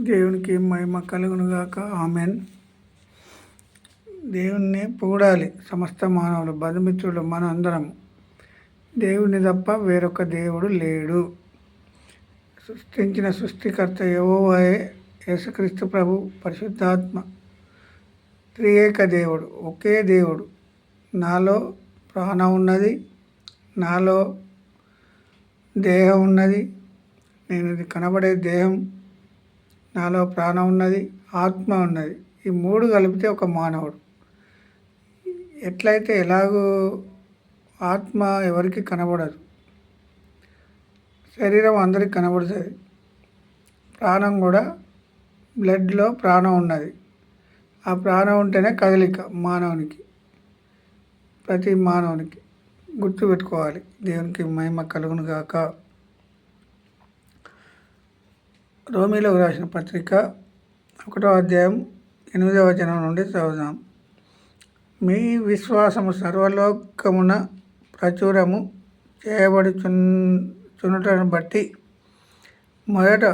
దేవునికి మహిమ కలుగునుగాక. ఆమెన్. దేవుణ్ణి పూడాలి సమస్త మానవులు బంధుమిత్రులు మన అందరము దేవుణ్ణి తప్ప వేరొక దేవుడు లేడు. సృష్టించిన సృష్టికర్త యెహోవాయే యేసుక్రీస్తు ప్రభు పరిశుద్ధాత్మ. త్రియేక దేవుడు ఒకే దేవుడు. నాలో ప్రాణం ఉన్నది నాలో దేహం ఉన్నది. నేను ఇది కనబడే దేహం నాలో ప్రాణం ఉన్నది ఆత్మ ఉన్నది. ఈ మూడు కలిపితే ఒక మానవుడు. ఎట్లయితే ఎలాగో ఆత్మ ఎవరికి కనబడదు శరీరం అందరికి కనబడుతుంది. ప్రాణం కూడా బ్లడ్లో ప్రాణం ఉన్నది. ఆ ప్రాణం ఉంటేనే కదలిక మానవునికి ప్రతి మానవునికి గుర్తుపెట్టుకోవాలి. దేవునికి మహిమ కలుగును గాక రోమిలోకి రాసిన పత్రిక ఒకటో అధ్యాయం ఎనిమిదవ వచనం నుండి చదువుదాం. మీ విశ్వాసము సర్వలోకమున ప్రచురము చేయబడుచున్ చునుటను బట్టి మొదట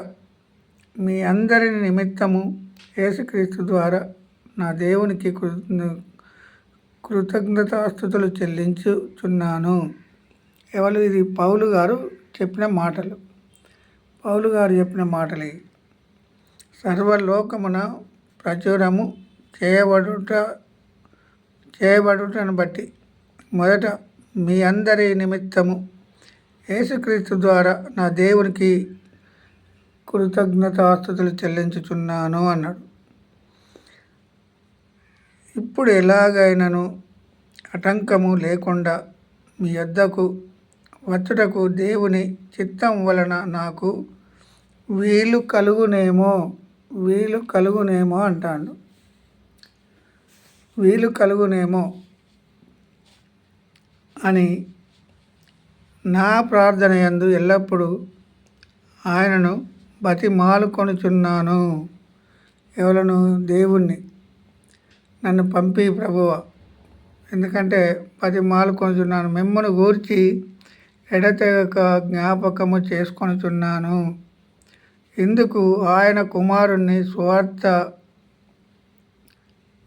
మీ అందరి నిమిత్తము యేసుక్రీస్తు ద్వారా నా దేవునికి కృ కృతజ్ఞతాస్థుతులు చెల్లించుచున్నాను. ఎవరు ఇది? పౌలు గారు చెప్పిన మాటలు. పౌలు గారు చెప్పిన మాటలు. సర్వలోకమున ప్రచురము చేయబడుట చేయబడుటను బట్టి మొదట మీ అందరి నిమిత్తము యేసుక్రీస్తు ద్వారా నా దేవునికి కృతజ్ఞతాస్తుతులు చెల్లించుచున్నాను అన్నాడు. ఇప్పుడు ఎలాగైనను ఆటంకము లేకుండా మీ వద్దకు వచ్చుటకు దేవుని చిత్తం వలన నాకు వీలు కలుగునేమో వీలు కలుగునేమో అంటాడు. వీలు కలుగునేమో అని నా ప్రార్థన యందు ఎల్లప్పుడూ ఆయనను బతిమాలుకొనుచున్నాను. ఎవలను? దేవుణ్ణి. నన్ను పంపి ప్రభువ. ఎందుకంటే పది మాలు కొనుచున్నాను మిమ్మల్ని గూర్చి ఎడతెగక జ్ఞాపకము చేసుకొనుచున్నాను. ఇందుకు ఆయన కుమారుణ్ణి స్వార్థ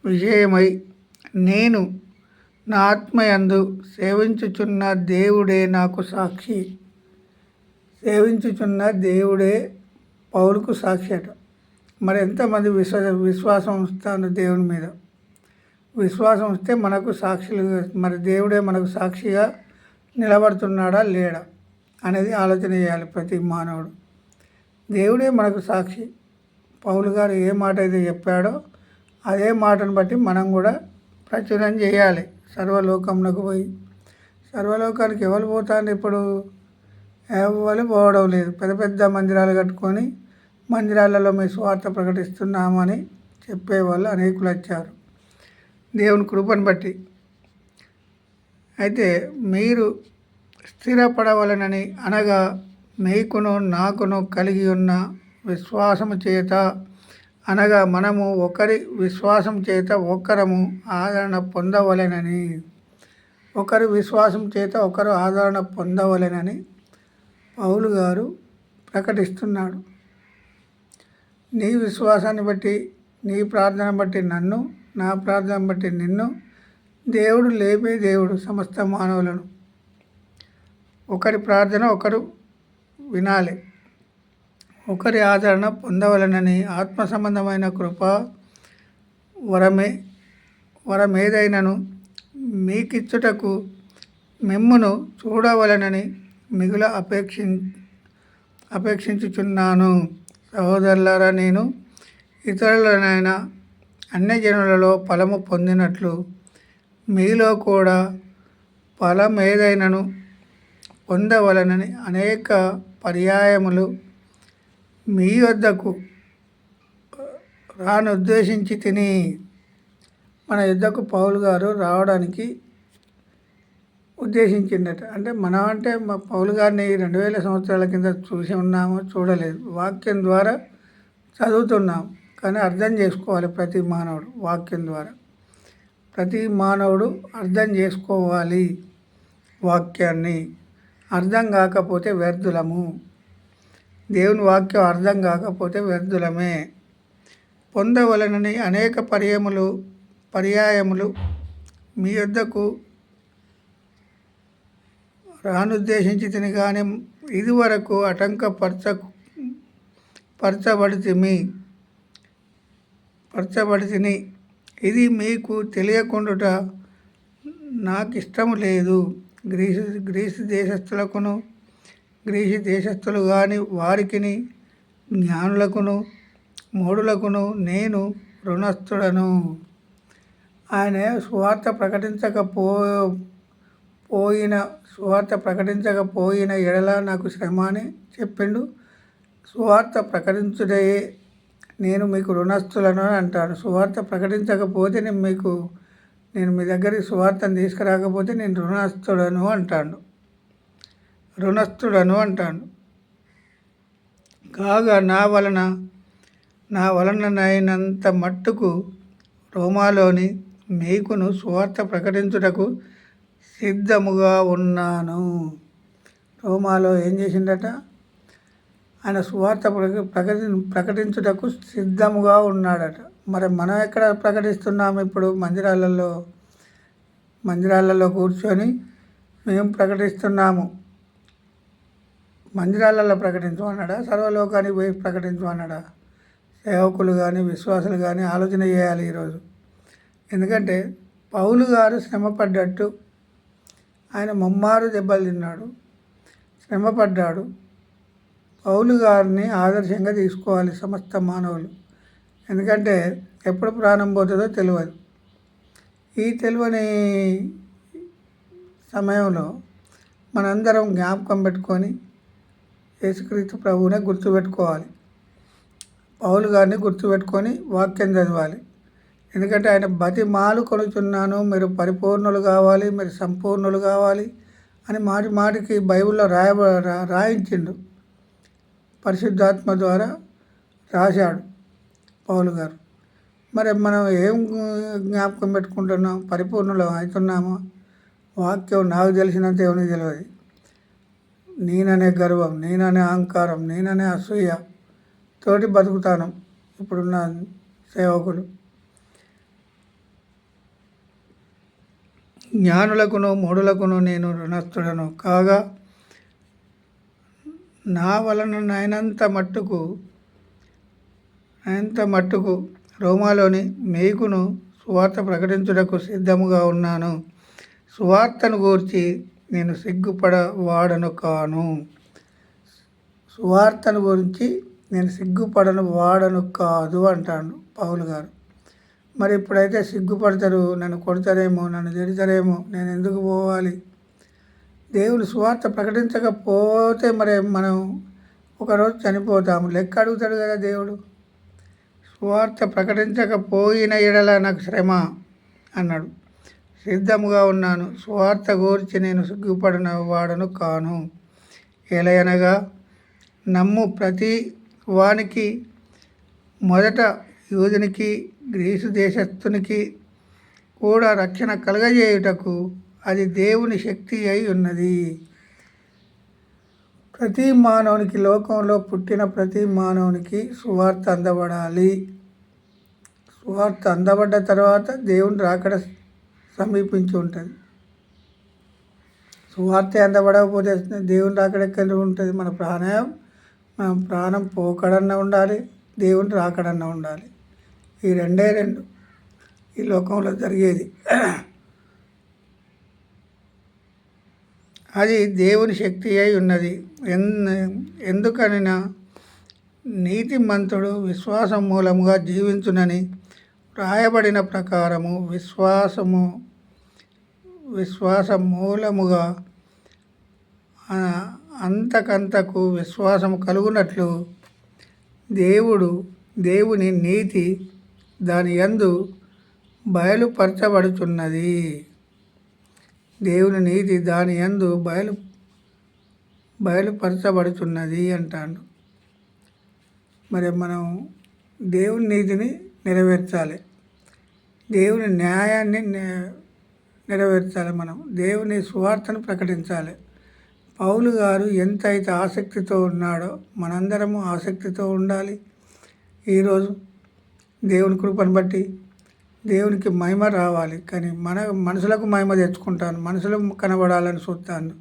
విషయమై నేను నా ఆత్మయందు సేవించుచున్న దేవుడే నాకు సాక్షి. సేవించుచున్న దేవుడే పౌరుకు సాక్షి అట. మరి ఎంతమంది విశ్వ విశ్వాసం ఉంచుతాను దేవుని మీద? విశ్వాసం వస్తే మనకు సాక్షులు మరి దేవుడే మనకు సాక్షిగా నిలబడుతున్నాడా లేడా అనేది ఆలోచన చేయాలి ప్రతి మానవుడు. దేవుడే మనకు సాక్షి. పౌలు గారు ఏ మాట అయితే చెప్పాడో అదే మాటను బట్టి మనం కూడా ప్రచురం చేయాలి. సర్వలోకంలోకి పోయి. సర్వలోకానికి ఎవరు పోతారు ఇప్పుడు? ఎవరు పోవడం లేదు. పెద్ద పెద్ద మందిరాలు కట్టుకొని మందిరాలలో మీ స్వార్థ ప్రకటిస్తున్నామని చెప్పేవాళ్ళు అనేకులు వచ్చారు. దేవుని కృపను బట్టి. అయితే మీరు స్థిరపడవలనని అనగా నీకును నాకును కలిగి ఉన్న విశ్వాసము చేత అనగా మనము ఒకరి విశ్వాసం చేత ఒకరము ఆదరణ పొందవలెనని. ఒకరి విశ్వాసం చేత ఒకరు ఆదరణ పొందవలెనని పౌలు గారు ప్రకటిస్తున్నాడు. నీ విశ్వాసాన్ని బట్టి నీ ప్రార్థన బట్టి నన్ను నా ప్రార్థన బట్టి నిన్ను దేవుడు లేపే దేవుడు సమస్త మానవులను. ఒకరి ప్రార్థన ఒకరు వినాలి. ఒకరి ఆదరణ పొందవలనని ఆత్మ సంబంధమైన కృప వరమే వరమేదైనను మీకిచ్చుటకు మిమ్మును చూడవలనని మిగుల అపేక్షి అపేక్షించుచున్నాను. సహోదరులారా నేను ఇతరులనైనా అన్యజనులలో ఫలము పొందినట్లు మీలో కూడా ఫలం ఏదైనను పొందవలనని అనేక పర్యాయములు మీ వద్దకు రానుద్దేశించి తిని మన యుద్ధకు పౌలు గారు రావడానికి ఉద్దేశించిందట అంటే మనం అంటే మా పౌలు గారిని రెండు వేల సంవత్సరాల కింద చూసి ఉన్నాము చూడలేదు. వాక్యం ద్వారా చదువుతున్నాం. కానీ అర్థం చేసుకోవాలి ప్రతి మానవుడు వాక్యం ద్వారా. ప్రతి మానవుడు అర్థం చేసుకోవాలి వాక్యాన్ని. అర్థం కాకపోతే వ్యర్థులము. దేవుని వాక్యం అర్థం కాకపోతే వ్యర్థులమే. పొందవలనని అనేక పర్యములు పర్యాయములు మీ యొద్దకు రానుద్దేశించి తిని కానీ ఇదివరకు ఆటంకపరచ పరచబడితిమి. పరచబడితిని. ఇది మీకు తెలియకుండుట నాకు ఇష్టము లేదు. గ్రీసు గ్రీసు దేశస్థులకును గ్రీసు దేశస్థులు కాని వారికిని జ్ఞానులకును మూడులకును నేను రుణస్థుడను ఆయన సువార్త ప్రకటించకపో పోయిన సువార్త ప్రకటించకపోయిన ఎడల నాకు శ్రమ అని చెప్పిండు. సువార్త ప్రకటించుడే నేను మీకు రుణస్థులను అంటాను. సువార్త ప్రకటించకపోతే నేను మీకు నేను మీ దగ్గరికి సువార్తను తీసుకురాకపోతే నేను రుణస్థుడను అంటాడు. రుణస్థుడను అంటాడు. కాగా నా వలన నా వలననైనంత మట్టుకు రోమాలోని మీకును సువార్త ప్రకటించుటకు సిద్ధముగా ఉన్నాను. రోమాలో ఏం చేసిండట ఆయన సువార్త ప్రక ప్రకటి ప్రకటించుటకు సిద్ధముగా ఉన్నాడట. మరి మనం ఎక్కడ ప్రకటిస్తున్నాము ఇప్పుడు మందిరాలలో? మందిరాలలో కూర్చొని మేము ప్రకటిస్తున్నాము. మందిరాలలో ప్రకటించమన్నాడా సర్వలోకానికి పోయి ప్రకటించమన్నాడా సేవకులు కానీ విశ్వాసులు కానీ ఆలోచన చేయాలి ఈరోజు. ఎందుకంటే పౌలు గారు శ్రమపడ్డట్టు ఆయన ముమ్మారు దెబ్బలు తిన్నాడు. శ్రమపడ్డాడు. పౌలు గారిని ఆదర్శంగా తీసుకోవాలి సమస్త మానవులు. ఎందుకంటే ఎప్పుడు ప్రాణం పోతుందో తెలియదు ఈ తెలియని సమయంలో మనందరం జ్ఞాపకం పెట్టుకొని యేసుక్రీస్తు ప్రభువునే గుర్తుపెట్టుకోవాలి. పౌలు గారిని గుర్తుపెట్టుకొని వాక్యం చదవాలి. ఎందుకంటే ఆయన బతి మాలు కొనుచున్నాను మీరు పరిపూర్ణులు కావాలి మీరు సంపూర్ణులు కావాలి అని మాటి మాటికి బైబిల్లో రాయ రాయించిండు. పరిశుద్ధాత్మ ద్వారా రాశాడు. పౌలు గారు. మరి మనం ఏం జ్ఞాపకం పెట్టుకుంటున్నాం? పరిపూర్ణులు అవుతున్నామో వాక్యం నాకు తెలిసినంత ఏమని తెలియదు. నేననే గర్వం నేననే అహంకారం నేననే అసూయ తోటి బతుకుతాను ఇప్పుడున్న సేవకులు. జ్ఞానులకును మూడులకును నేను రుణస్థుడను. కాగా నా వలన నైనంత మట్టుకు అంత మట్టుకు రోమాలోని మేకును సువార్త ప్రకటించుటకు సిద్ధముగా ఉన్నాను. సువార్తను గూర్చి నేను సిగ్గుపడ వాడను కాను సువార్తను గురించి నేను సిగ్గుపడను వాడను కాదు అంటాడు పౌలు గారు. మరి ఇప్పుడైతే సిగ్గుపడతారు నన్ను కొడతారేమో నన్ను తిడతారేమో నేను ఎందుకు పోవాలి? దేవుని సువార్త ప్రకటించకపోతే మరి మనం ఒకరోజు చనిపోతాము. లెక్క అడుగుతాడు కదా దేవుడు. సువార్త ప్రకటించకపోయిన ఎడల నాకు శ్రమ అన్నాడు. సిద్ధముగా ఉన్నాను. సువార్త గూర్చి నేను సిగ్గుపడిన వాడను కాను. ఎలయనగా నమ్ము ప్రతి వానికి మొదట యూదునికి గ్రీసు దేశస్థునికి కూడా రక్షణ కలగజేయుటకు అది దేవుని శక్తి అయి ఉన్నది. ప్రతి మానవునికి లోకంలో పుట్టిన ప్రతి మానవునికి సువార్త అందబడాలి. సువార్త అందబడ్డ తర్వాత దేవుని రాకడ సమీపించి ఉంటుంది. సువార్త అందబడకపోతే దేవుని రాకడ ఎక్కడ ఉంటుంది? మన ప్రాణాయం మన ప్రాణం పోకడన్నా ఉండాలి దేవుని రాకడన్నా ఉండాలి. ఈ రెండే రెండు ఈ లోకంలో జరిగేది. అది దేవుని శక్తి అయి ఉన్నది. ఎందుకనినా నీతిమంతుడు విశ్వాసం మూలముగా జీవించునని వ్రాయబడిన ప్రకారము విశ్వాసము విశ్వాస మూలముగా అంతకంతకు విశ్వాసం కలుగునట్లు దేవుడు దేవుని నీతి దాని యందు బయలుపరచబడుచున్నది. దేవుని నీతి దాని యందు బయలు బయలుపరచబడుతున్నది అంటాడు. మరి మనం దేవుని నీతిని నెరవేర్చాలి. దేవుని న్యాయాన్ని నెరవేర్చాలి మనం. దేవుని సువార్తను ప్రకటించాలి. పౌలు గారు ఎంత అయితే ఆసక్తితో ఉన్నాడో మనందరము ఆసక్తితో ఉండాలి. ఈరోజు దేవుని కృపను బట్టి దేవునికి మహిమ రావాలి. కానీ మన మనుషులకు మహిమ తెచ్చుకుంటాను. మనుషులు కనబడాలని చూస్తాను.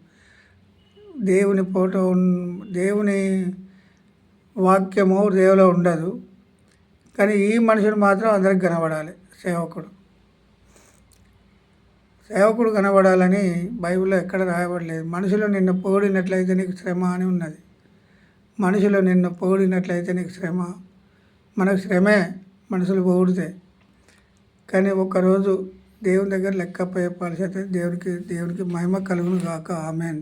దేవుని ఫోటో దేవుని వాక్యము దేవులో ఉండదు. కానీ ఈ మనుషుడు మాత్రం అందరికి కనబడాలి. సేవకుడు. సేవకుడు కనబడాలని బైబిల్లో ఎక్కడ రాయబడలేదు. మనుషులు నిన్ను పొగిడినట్లయితే నీకు శ్రమ అని ఉన్నది. మనుషులు నిన్ను పొగిడినట్లయితే నీకు శ్రమ. మనకు శ్రమే మనుషులు పొగిడితే. కానీ ఒకరోజు దేవుని దగ్గర లెక్క చెప్పాల్సి అయితే దేవునికి దేవునికి మహిమ కలుగును గాక. ఆమెన్.